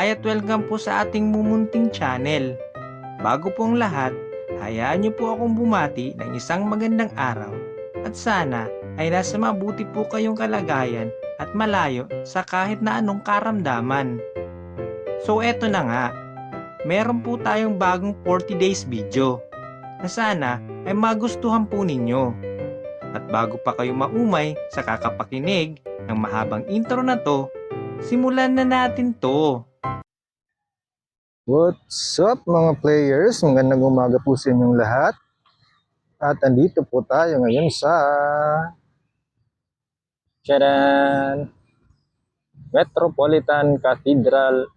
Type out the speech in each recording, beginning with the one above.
Hi at welcome po sa ating mumunting channel. Bago pong lahat, hayaan niyo po akong bumati ng isang magandang araw at sana ay nasa mabuti po kayong kalagayan at malayo sa kahit na anong karamdaman. So eto na nga, meron po tayong bagong 40 days video na sana ay magustuhan po ninyo. At bago pa kayo maumay sa kakapakinig ng mahabang intro na to, simulan na natin to. What's up mga players? Magandang umaga po sa inyong lahat. At andito po tayo ngayon sa Tcharan! Metropolitan Cathedral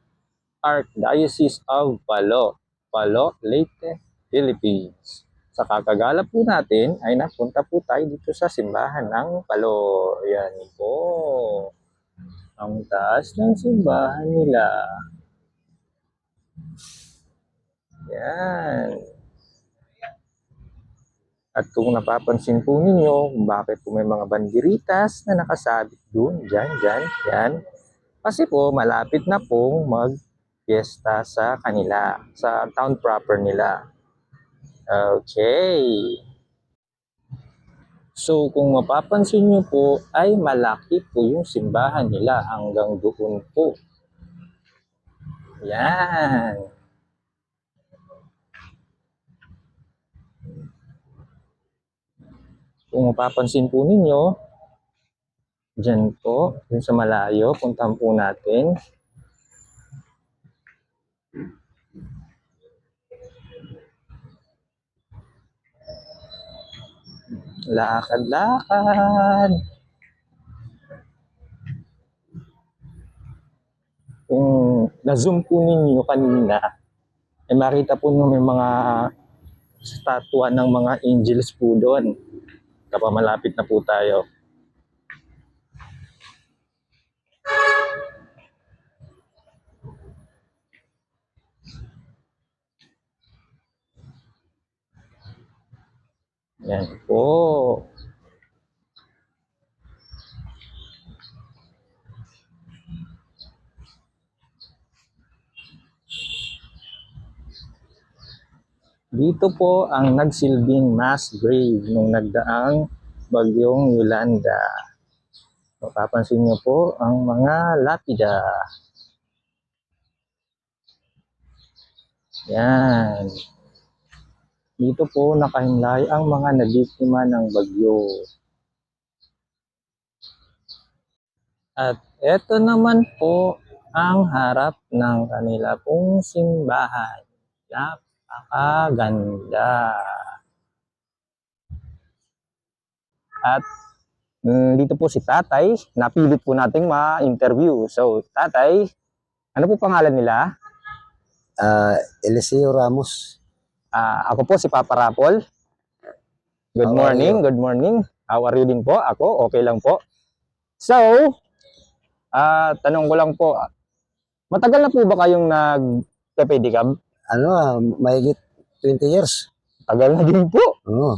Archdiocese of Palo, Palo, Leyte, Philippines. Sa kakagala po natin ay napunta po tayo dito sa simbahan ng Palo. Yan po. Ang taas ng simbahan nila. Yan. At kung napapansin po ninyo kung bakit po may mga banderitas na nakasabit doon, dyan, dyan, yan. Kasi po malapit na pong mag-fiesta sa kanila, sa town proper nila. Okay. So kung mapapansin nyo po ay malaki po yung simbahan nila hanggang doon po. Yan. Kung mapapansin po ninyo, dyan po, dun sa malayo, puntahan po natin. Lakad-lakad. Kung na-zoom po ninyo kanina, ay makita po nyo may mga statua ng mga angels po doon. Kapag malapit na po tayo. Yan po. Dito po ang nagsilbing mass grave nung nagdaang bagyong Yolanda. Mapapansin niyo po ang mga lapida. Yan. Dito po nakahimlay ang mga nabiktima ng bagyo. At eto naman po ang harap ng kanila pong simbahan. Napakaganda. At mm, dito po si Tatay, napilit po nating ma-interview. So, Tatay, ano po pangalan nila? Ah, Eliseo Ramos. Ah, ako po si Papa Rapol. Good How morning, good morning. How are you din po? Ako, okay lang po. So, ah, tanong ko lang po, matagal na po ba kayong nag-pedicab? Ano, ah, mahigit 20 years. Tagal na din po. Oo.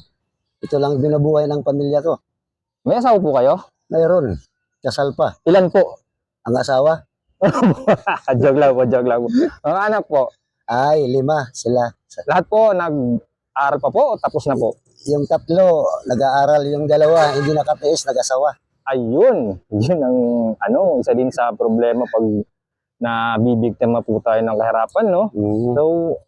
Ito lang binabuhay ng pamilya ko. May asawa po kayo? Mayroon. Kasal pa. Ilan po? Ang asawa? joke lang po, joke lang po. Mga anak po, Ay, lima sila. lahat po nag-aral pa po o tapos na po? Yung tatlo, nag-aaral. Yung dalawa, hindi nakatiis, nag-asawa. Ayun, yun ang ano, isa din sa problema pag nabibigtima po tayo ng kahirapan, no? Mm. So,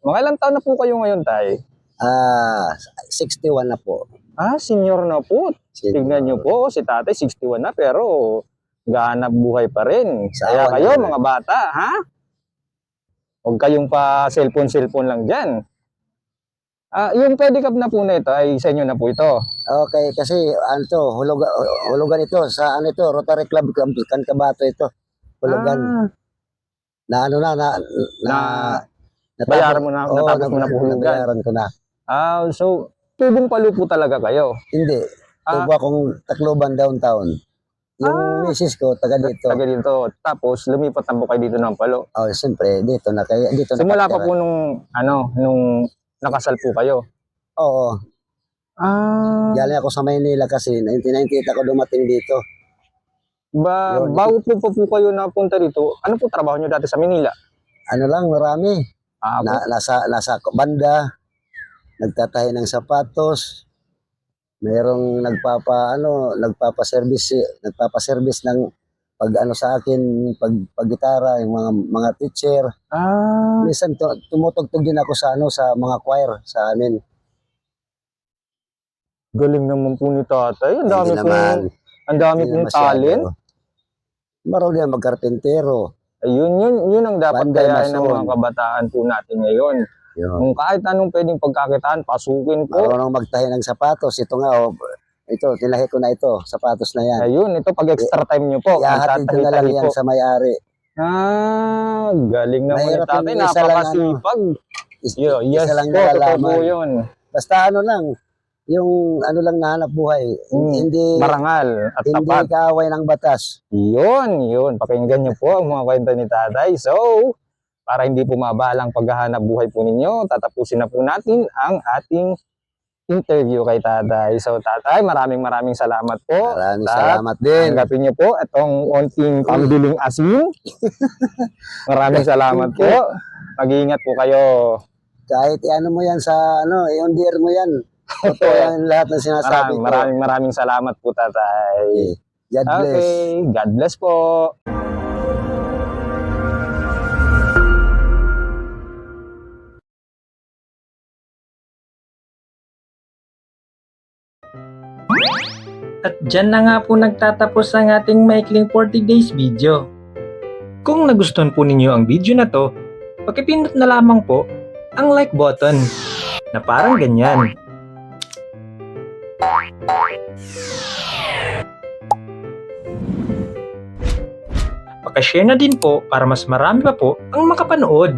mga ilang taon na po kayo ngayon, tay? Ah, 61 na po. Ah, senior na po. Tignan nyo po, si tatay 61 na pero gahanap buhay pa rin. Sa Kaya kayo, naman. mga bata, ha? Huwag kayong pa cellphone-cellphone lang dyan. Ah, yung pedicab na po na ito ay sa inyo na po ito. Okay, kasi ano to, hulugan, hulugan ito. Sa ano ito, Rotary Club Kan Kabato ito. Hulugan. Ah, Na ano na, na, na, na bayaran mo na, Oo, natapos mo na po hulugan. nabayaran ko na. Ah, so, tubong palo po talaga kayo. Hindi. Ah. Tubo akong Tacloban downtown. Yung Ah. misis ko, taga dito. Taga dito. Tapos, lumipat na po kayo dito ng palo. Oh, siyempre, dito na kaya dito Simula pa nakatira. po nung, ano, nung nakasal po kayo. Oo. Ah, Galing ako sa Maynila kasi 1998 ako dumating dito. Ba, Yun. bago po pa po kayo napunta dito, ano po trabaho nyo dati sa Manila? ano lang, marami. Ah, Na, nasa, nasa banda, nagtatahi ng sapatos, mayroong nagpapa, ano, nagpapa-service, nagpapa-service ng pag ano sa akin, pag, pag gitara, yung mga, mga teacher. ah, Minsan tu- tumutugtog din ako sa ano sa mga choir sa amin. galing naman po ni tatay. Ang dami Hindi naman. Ang dami Hindi masyado. talent. Marunong yan magkarpentero. Ayun, yun, yun ang dapat Banday kayain ng mason. mga kabataan po natin ngayon. Yun. Kung kahit anong pwedeng pagkakitaan, pasukin po. Marunong magtahi ng sapatos. Ito nga, oh, ito, tinahi ko na ito. Sapatos na yan. Ayun, ito pag extra time nyo po. Ihahatid ko na lang magtatahi-tahi yan po. sa may-ari. Ah, galing naman ni Mahirap tatay. yung isa lang, Napakasipag. Is- Yo, yes isa lang po, totoo po nalalaman. yun. Basta ano lang, yung ano lang nahanap buhay. Mm, Hindi, Marangal at hindi tapat. kaaway ng batas. Yun, yun. Pakinggan niyo po ang mga kwento ni tatay. So, para hindi po mabalang paghahanap buhay po ninyo, tatapusin na po natin ang ating interview kay tatay. So, tatay, maraming maraming salamat po. Maraming Lahat. salamat din. Tanggapin niyo po itong onting pambiling asin. maraming salamat po. Mag-iingat po kayo. Kahit ano mo yan sa ano, i-undir mo yan. Totoo yan lahat ng sinasabi Maraming ko. maraming maraming salamat po, tatay. God bless. Okay, God bless po. At dyan na nga po nagtatapos ang ating maikling 40 days video. Kung nagustuhan po ninyo ang video na to, pakipindot na lamang po ang like button na parang ganyan. Pakashare na din po para mas marami pa po ang makapanood.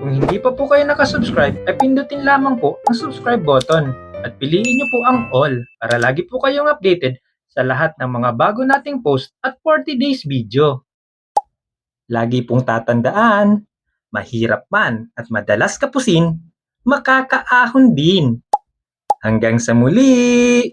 Kung hindi pa po kayo nakasubscribe, ay pindutin lamang po ang subscribe button at piliin niyo po ang all para lagi po kayong updated sa lahat ng mga bago nating post at 40 days video. Lagi pong tatandaan, mahirap man at madalas kapusin, makakaahon din. Hanggang sa muli!